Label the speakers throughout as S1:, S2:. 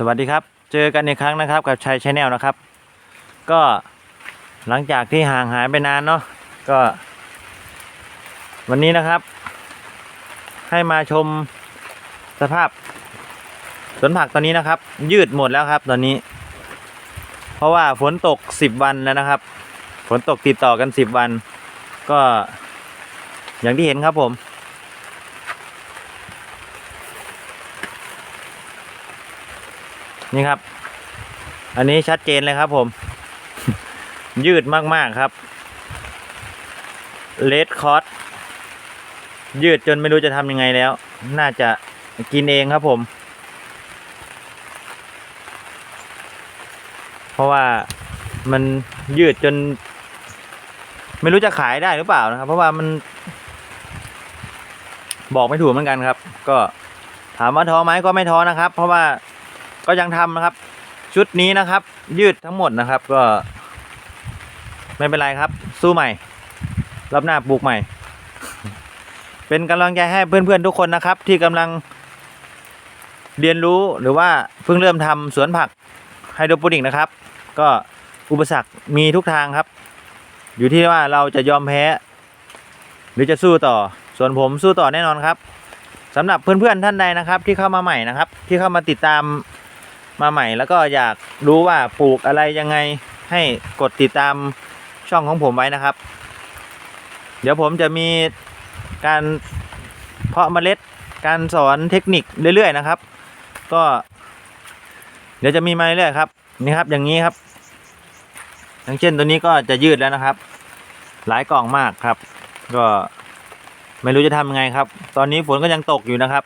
S1: สวัสดีครับ เจอกันอีกครั้งนะครับกับชัยชาแนลนะครับ ก็หลังจากที่ห่างหายไปนานเนาะก็ วันนี้นะครับ ให้มาชมสภาพสวนผักตอนนี้นะครับ ยืดหมดแล้วครับตอนนี้ เพราะว่าฝนตกสิบวันแล้วนะครับฝนตกติดต่อกันสิบวัน ก็อย่างที่เห็นครับผม นี่ครับ อันนี้ชัดเจนเลยครับผม ยืดมากๆครับเลดคอร์สยืดจนไม่รู้จะทำยังไงแล้ว น่าจะกินเองครับผม เพราะว่ามันยืดจน ไม่รู้จะขายได้หรือเปล่านะครับ เพราะว่ามัน บอกไม่ถูกเหมือนกันครับ ก็ถามว่าท้อไหมก็ไม่ท้อนะครับ เพราะว่า ก็ยังทำนะครับ ชุดนี้นะครับ ยืดทั้งหมดนะครับ ก็ ไม่เป็นไรครับ สู้ใหม่ รอบหน้าปลูกใหม่ เป็นกำลังใจให้เพื่อนๆทุกคนนะครับ ที่กำลังเรียนรู้หรือว่าเพิ่งเริ่มทำสวนผักไฮโดรโปนิกนะครับ ก็อุปสรรคมีทุกทางครับ อยู่ที่ว่าเราจะยอมแพ้ หรือจะสู้ต่อ ส่วนผมสู้ต่อแน่นอนครับสำหรับเพื่อนๆท่านใดนะครับ ที่เข้ามาใหม่นะครับ ที่เข้ามาติดตาม มาใหม่แล้วก็อยากรู้ว่าปลูกอะไรยังไงให้กดติดตามช่องของผมไว้นะครับ เดี๋ยวผมจะมีการเพาะเมล็ดการสอนเทคนิคเรื่อยๆนะครับ ก็ เดี๋ยวจะมีมาเรื่อยๆครับนี่ครับอย่างนี้ครับ อย่างเช่นตัวนี้ก็จะยืดแล้วนะครับ หลายกล่องมากครับ ก็ไม่รู้จะทำยังไงครับ ตอนนี้ฝนก็ยังตกอยู่นะครับ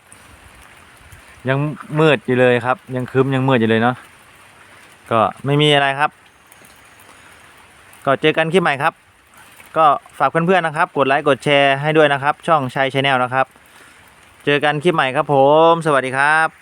S1: ยังมืดอยู่เลยครับ ยังคืมยังมืดอยู่เลยเนาะก็ไม่มีอะไรครับ ก็เจอกันคลิปใหม่ครับ ก็ฝากเพื่อนๆนะครับ กดไลค์กดแชร์ให้ด้วยนะครับ ช่องชัยชาแนลนะครับ เจอกันคลิปใหม่ครับผม สวัสดีครับ